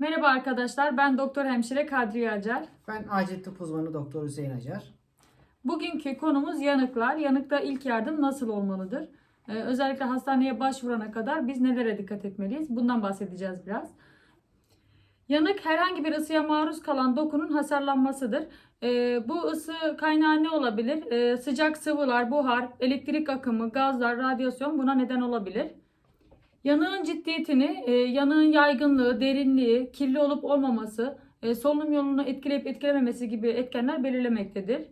Merhaba arkadaşlar, ben Doktor Hemşire Kadriye Acar. Ben acil tıp uzmanı Doktor Hüseyin Acar. Bugünkü konumuz yanıklar. Yanıkta ilk yardım nasıl olmalıdır? Ee, özellikle hastaneye başvurana kadar biz nelere dikkat etmeliyiz? Bundan bahsedeceğiz biraz. Yanık herhangi bir ısıya maruz kalan dokunun hasarlanmasıdır. Ee, bu ısı kaynağı ne olabilir? Ee, sıcak sıvılar, buhar, elektrik akımı, gazlar, radyasyon buna neden olabilir. Yanığın ciddiyetini, e, yanığın yaygınlığı, derinliği, kirli olup olmaması, e, solunum yolunu etkileyip etkilememesi gibi etkenler belirlemektedir.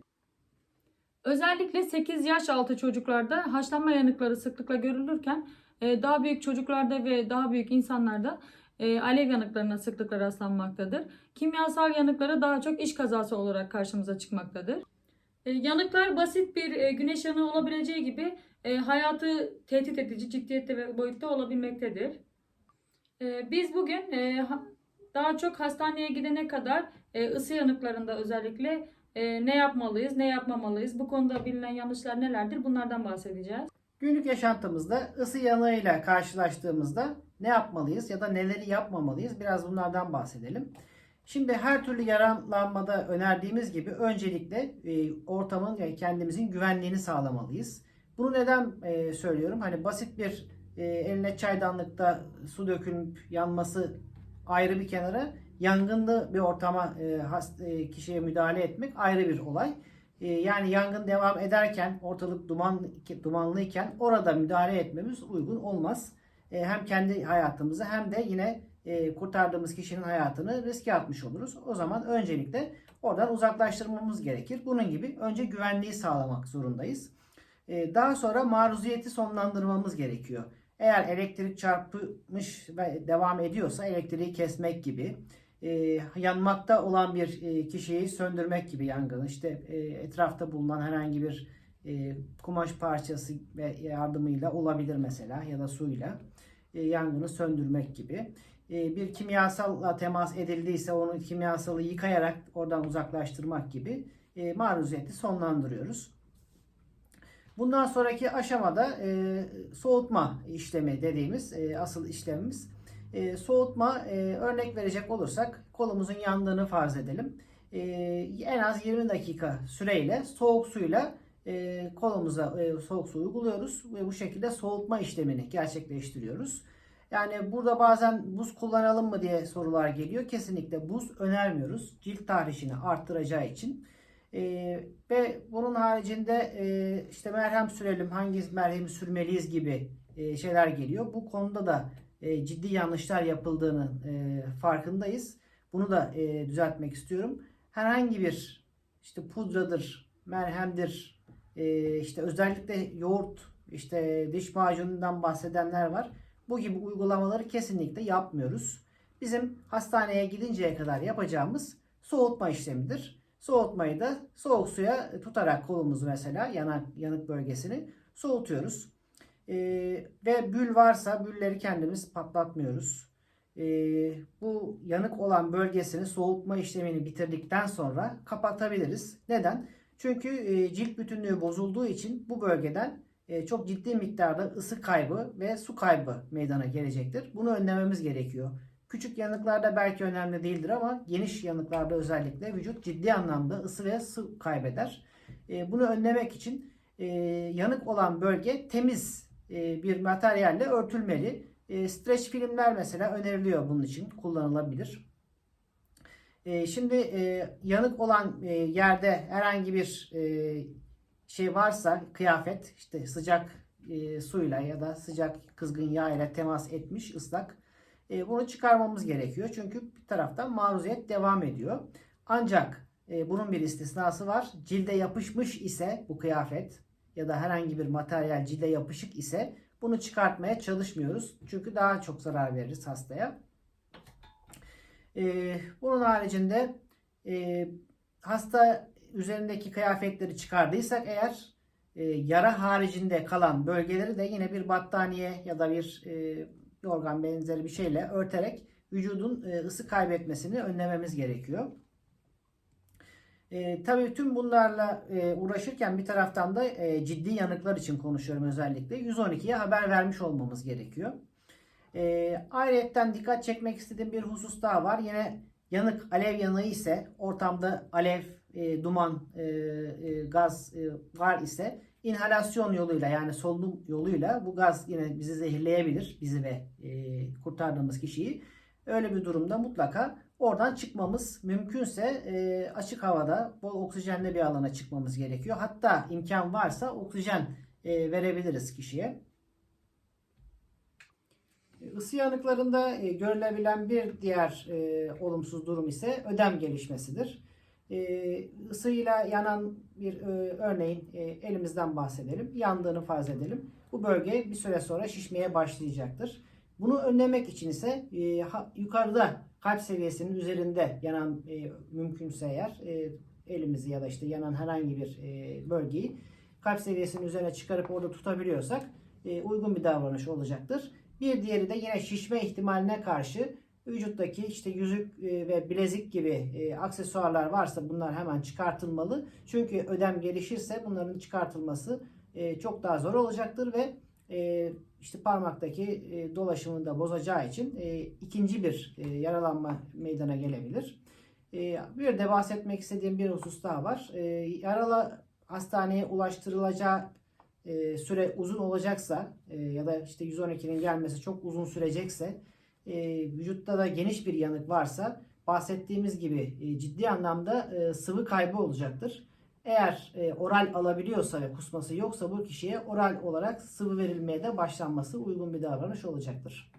Özellikle 8 yaş altı çocuklarda haşlanma yanıkları sıklıkla görülürken e, daha büyük çocuklarda ve daha büyük insanlarda alev yanıklarına sıklıkla rastlanmaktadır. Kimyasal yanıkları daha çok iş kazası olarak karşımıza çıkmaktadır. E, Yanıklar basit bir e, güneş yanığı olabileceği gibi e, hayatı tehdit edici ciddiyette ve boyutta olabilmektedir. Biz bugün ha- daha çok hastaneye gidene kadar ısı yanıklarında özellikle ne yapmalıyız, ne yapmamalıyız, bu konuda bilinen yanlışlar nelerdir bunlardan bahsedeceğiz. Günlük yaşantımızda ısı yanığıyla karşılaştığımızda ne yapmalıyız ya da neleri yapmamalıyız biraz bunlardan bahsedelim. Şimdi her türlü yaralanmada önerdiğimiz gibi öncelikle e, ortamın yani kendimizin güvenliğini sağlamalıyız. Bunu neden e, söylüyorum? Hani basit bir e, eline çaydanlıkta su dökülüp yanması ayrı bir kenara, yangınlı bir ortama kişiye müdahale etmek ayrı bir olay. Yani yangın devam ederken ortalık duman dumanlıyken orada müdahale etmemiz uygun olmaz. Hem kendi hayatımızı hem de yine e, kurtardığımız kişinin hayatını riske atmış oluruz. O zaman öncelikle oradan uzaklaştırmamız gerekir. Bunun gibi önce güvenliği sağlamak zorundayız. E, daha sonra maruziyeti sonlandırmamız gerekiyor. Eğer elektrik çarpmış ve devam ediyorsa elektriği kesmek gibi, e, yanmakta olan bir kişiyi söndürmek gibi yangını, işte etrafta bulunan herhangi bir kumaş parçası ve yardımıyla olabilir mesela ya da suyla yangını söndürmek gibi. E, bir kimyasalla temas edildiyse onu kimyasalı yıkayarak oradan uzaklaştırmak gibi e, maruziyeti sonlandırıyoruz. Bundan sonraki aşamada e, soğutma işlemi dediğimiz e, asıl işlemimiz. Soğutma örnek verecek olursak kolumuzun yandığını farz edelim. En az 20 dakika süreyle soğuk suyla kolumuza soğuk su uyguluyoruz ve bu şekilde soğutma işlemini gerçekleştiriyoruz. Yani burada bazen buz kullanalım mı diye sorular geliyor. Kesinlikle buz önermiyoruz. Cilt tahrişini arttıracağı için. Ee, ve bunun haricinde e, işte merhem sürelim, hangi merhemi sürmeliyiz gibi e, şeyler geliyor. Bu konuda da e, ciddi yanlışlar yapıldığını e, farkındayız. Bunu da e, düzeltmek istiyorum. Herhangi bir işte pudradır, merhemdir, e, işte özellikle yoğurt, işte diş macunundan bahsedenler var. Bu gibi uygulamaları kesinlikle yapmıyoruz. Bizim hastaneye gidinceye kadar yapacağımız soğutma işlemidir. Soğutmayı da soğuk suya tutarak kolumuzu mesela yanak, yanık bölgesini soğutuyoruz. Ee, ve bül varsa bülleri kendimiz patlatmıyoruz. Ee, bu yanık olan bölgesini soğutma işlemini bitirdikten sonra kapatabiliriz. Neden? Çünkü e, cilt bütünlüğü bozulduğu için bu bölgeden çok ciddi miktarda ısı kaybı ve su kaybı meydana gelecektir. Bunu önlememiz gerekiyor. Küçük yanıklarda belki önemli değildir ama geniş yanıklarda özellikle vücut ciddi anlamda ısı ve su kaybeder. E, bunu önlemek için e, yanık olan bölge temiz e, bir materyalle örtülmeli. E, streç filmler mesela öneriliyor bunun için kullanılabilir. E, şimdi e, yanık olan e, yerde herhangi bir e, şey varsa kıyafet işte sıcak e, suyla ya da sıcak kızgın yağ ile temas etmiş ıslak e, bunu çıkarmamız gerekiyor. Çünkü bir taraftan maruziyet devam ediyor. Ancak e, bunun bir istisnası var. Cilde yapışmış ise bu kıyafet ya da herhangi bir materyal cilde yapışık ise bunu çıkartmaya çalışmıyoruz. Çünkü daha çok zarar veririz hastaya. E, bunun haricinde e, hasta üzerindeki kıyafetleri çıkardıysak eğer e, yara haricinde kalan bölgeleri de yine bir battaniye ya da bir e, yorgan benzeri bir şeyle örterek vücudun e, ısı kaybetmesini önlememiz gerekiyor. E, tabii tüm bunlarla e, uğraşırken bir taraftan da e, ciddi yanıklar için konuşuyorum özellikle. 112'ye haber vermiş olmamız gerekiyor. E, ayrıyetten dikkat çekmek istediğim bir husus daha var. Yine yanık alev yanığı ise ortamda alev, e, duman, e, e, gaz e, var ise inhalasyon yoluyla yani solunum yoluyla bu gaz yine bizi zehirleyebilir. Bizi ve e, kurtardığımız kişiyi. Öyle bir durumda mutlaka oradan çıkmamız mümkünse e, açık havada bol oksijenli bir alana çıkmamız gerekiyor. Hatta imkan varsa oksijen e, verebiliriz kişiye. Isı yanıklarında e, görülebilen bir diğer e, olumsuz durum ise ödem gelişmesidir. E, ısıyla yanan bir e, örneğin e, elimizden bahsedelim. Yandığını farz edelim. Bu bölge bir süre sonra şişmeye başlayacaktır. Bunu önlemek için ise e, ha- yukarıda kalp seviyesinin üzerinde yanan e, mümkünse eğer e, elimizi ya da işte yanan herhangi bir e, bölgeyi kalp seviyesinin üzerine çıkarıp orada tutabiliyorsak e, uygun bir davranış olacaktır. Bir diğeri de yine şişme ihtimaline karşı vücuttaki işte yüzük e, ve bilezik gibi e, aksesuarlar varsa bunlar hemen çıkartılmalı. Çünkü ödem gelişirse bunların çıkartılması e, çok daha zor olacaktır ve işte parmaktaki dolaşımını da bozacağı için ikinci bir yaralanma meydana gelebilir. Bir de bahsetmek istediğim bir husus daha var. Yaralı hastaneye ulaştırılacağı süre uzun olacaksa ya da işte 112'nin gelmesi çok uzun sürecekse e, vücutta da geniş bir yanık varsa bahsettiğimiz gibi e, ciddi anlamda e, sıvı kaybı olacaktır. Eğer e, oral alabiliyorsa ve kusması yoksa bu kişiye oral olarak sıvı verilmeye de başlanması uygun bir davranış olacaktır.